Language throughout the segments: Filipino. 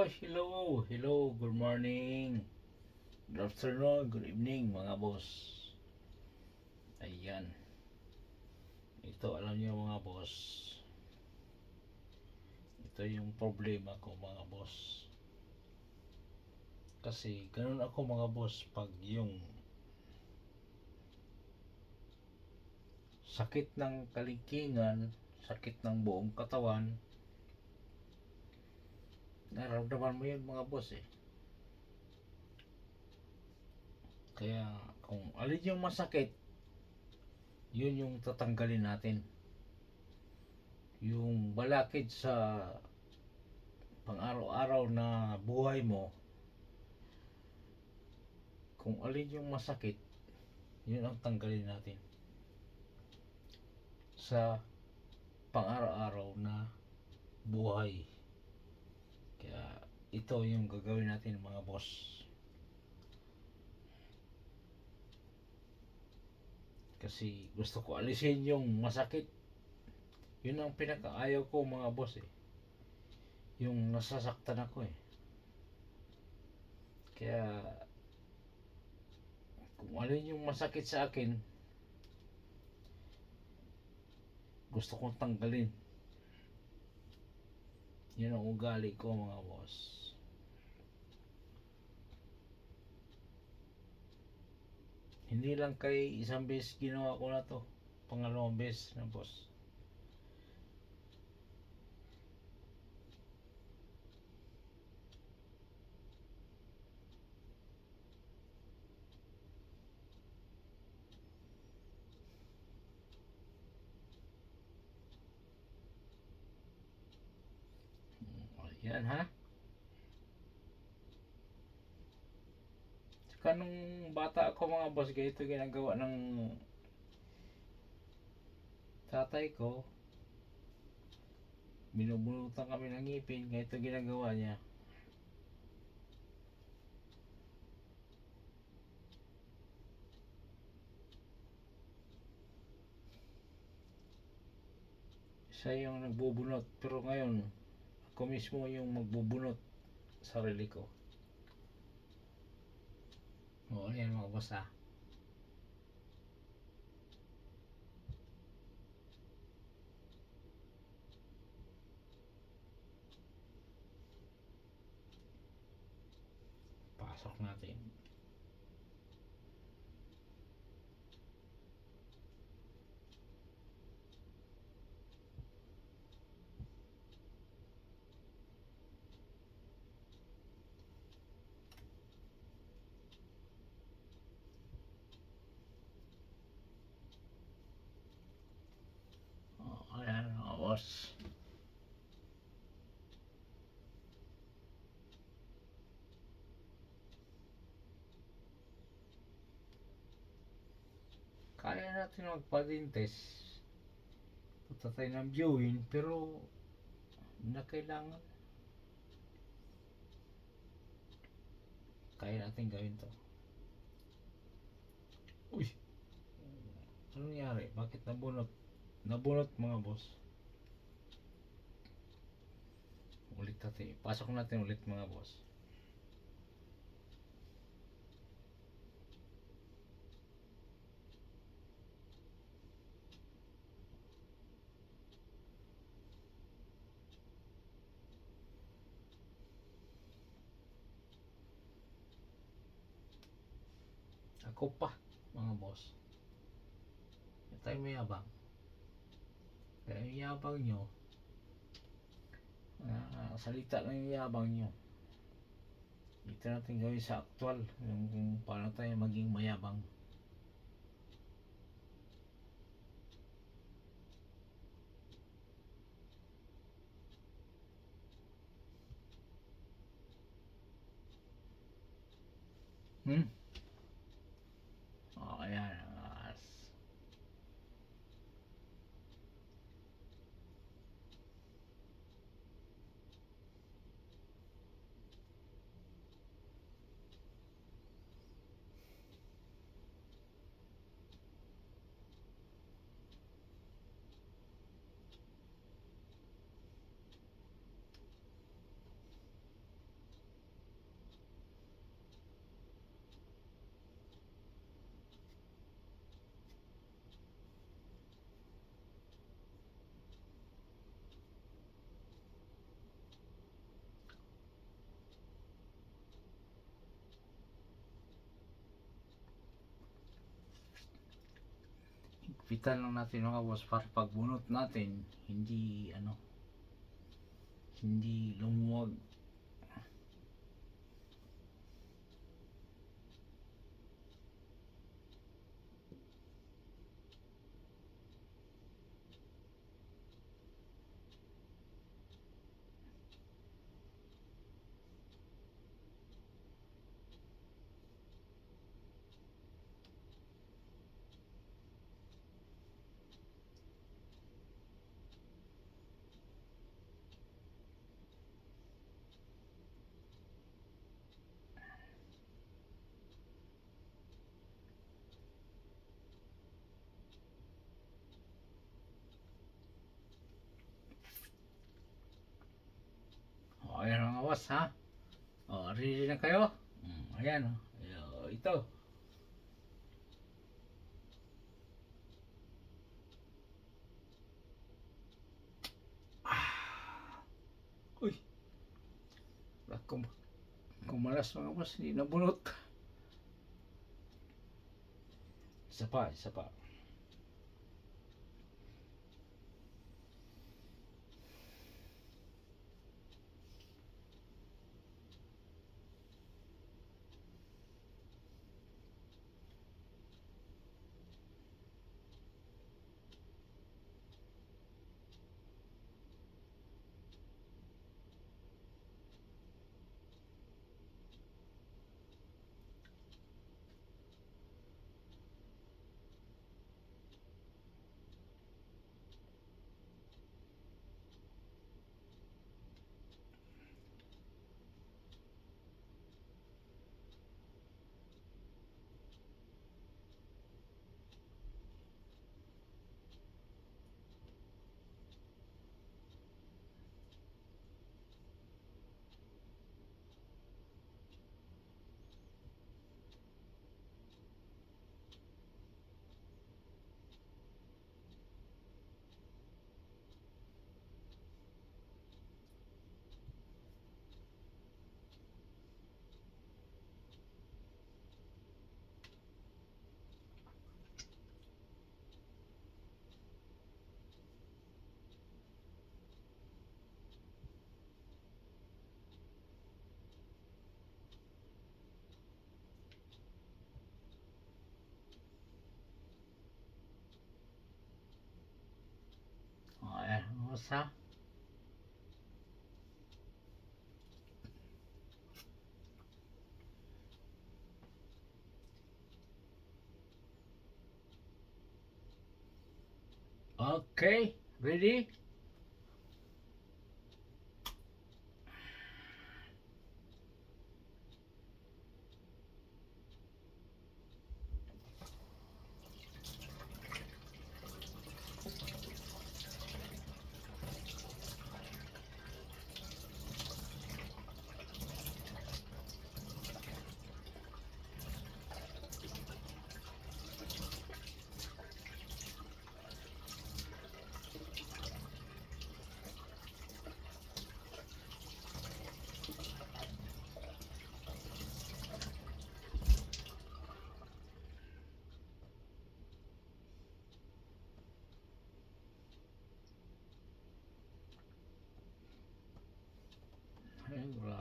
Oh, hello, hello, good morning. Good afternoon, good evening mga boss. Ayan. Ito, alam niyo mga boss. Ito yung problema ko mga boss. Kasi ganun ako mga boss pag yung sakit ng kalingkingan, sakit ng buong katawan, nararamdaman mo yun mga boss eh. Kaya kung alin yung masakit, yun yung tatanggalin natin. Yung balakid sa pang-araw-araw na buhay mo, kung alin yung masakit, yun ang tanggalin natin. Sa pang-araw-araw na buhay. Kaya ito yung gagawin natin mga boss. Kasi gusto ko alisin yung masakit. Yun ang pinakaayaw ko mga boss eh. Yung nasasaktan ako eh. Kaya kung alin yung masakit sa akin, gusto kong tanggalin. Yun ang ugali ko mga boss. Hindi lang kay isang beses ginawa ko na to. Pangalawang beses na boss. Yan ha. Saka nung bata ako mga boss, ganito ginagawa ng tatay ko. Binubunutan kami ng ngipin, ganito ginagawa niya. Siya yung nagbubunot, pero ngayon, ako mismo yung magbubunot sarili ko. Oo, yan mga boss ah. Pasok natin. Oh, ayan mga boss. Kaya natin magpa-dentist. Punta tayo ng viewing, pero na kailangan. Kaya natin gawin to. Uy! Ano nangyari? Bakit nabunot? Nabunot mga boss. Ulit natin. Pasok natin ulit mga boss. Ako pa, mga boss. Hindi tayo mayabang. Kaya yung yabang nyo, ah, salita lang yung yabang nyo. Dito natin gawin sa actual, yung kung paano tayo maging mayabang. Hmm? Ipitan lang natin mga boss para pagbunot natin, hindi ano, hindi lumuwag. O, boss ha. O, ready na kayo? Mm, ayan o. Ayo, Ito. Ah. Uy. Kum kumalas mga boss, hindi nabunot. Isa pa, isa pa. O, ayan mga boss ha. Okay, ready?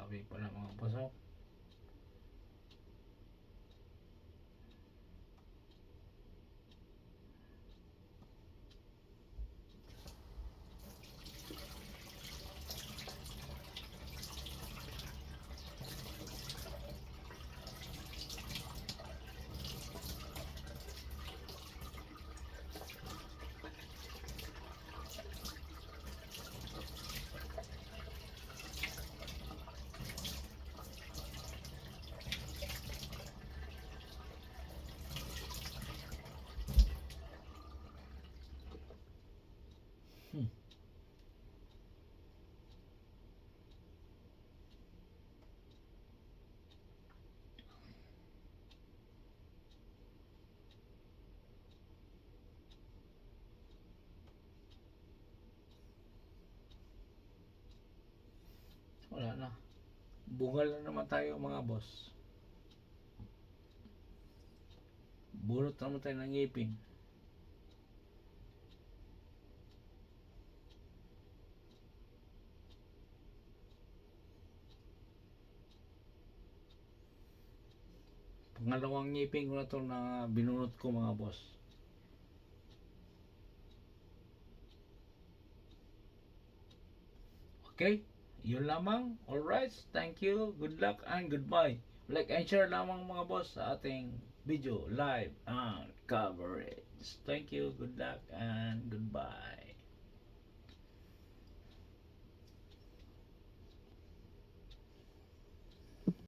Grabe pala mga boss Kaya na. Bungal na naman tayo mga boss. Bulot na naman tayo ng ngipin. Pangalawang ngipin ko na to na binunot ko mga boss. Okay? Yun lamang. Alright. Thank you. Good luck and goodbye. Like and share lamang mga boss sa ating video live and coverage. Thank you. Good luck and goodbye.